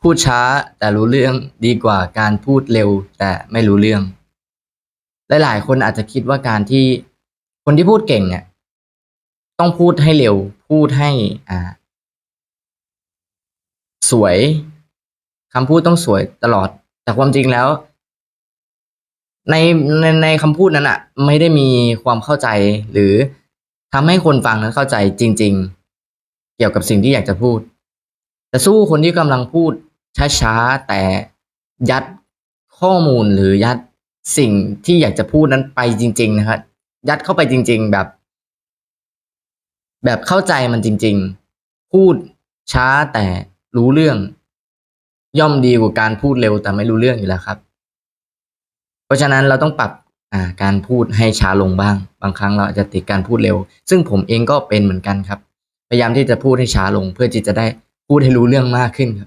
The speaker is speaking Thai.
พูดช้าแต่รู้เรื่องดีกว่าการพูดเร็วแต่ไม่รู้เรื่อง หลายๆ คนอาจจะคิดว่าการที่คนที่พูดเก่งเนี่ยต้องพูดให้เร็ว พูดให้อ่า สวยคำพูดต้องสวยตลอด แต่ความจริงแล้ว ในในในคำพูดนั้นอะไม่ได้มีความเข้าใจหรือทำให้คนฟังนั้นเข้าใจจริง ๆ เกี่ยวกับสิ่งที่อยากจะพูด แต่สู้คนที่กำลังพูด ช้าๆ แต่ยัดข้อมูลหรือยัดสิ่งที่อยากจะพูดนั้นไปจริง ๆ นะครับ ยัดเข้าไปจริง ๆ แบบ แบบเข้าใจมันจริง ๆ พูดช้าแต่รู้เรื่อง ย่อมดีกว่าการพูดเร็วแต่ไม่รู้เรื่องอยู่แล้วครับ เพราะฉะนั้นเราต้องปรับการพูดให้ช้าลงบ้าง บางครั้งเราอาจจะติดการพูดเร็ว ซึ่งผมเองก็เป็นเหมือนกันครับ พยายามที่จะพูดให้ช้าลง เพื่อที่จะได้พูดให้รู้เรื่องมากขึ้นครับ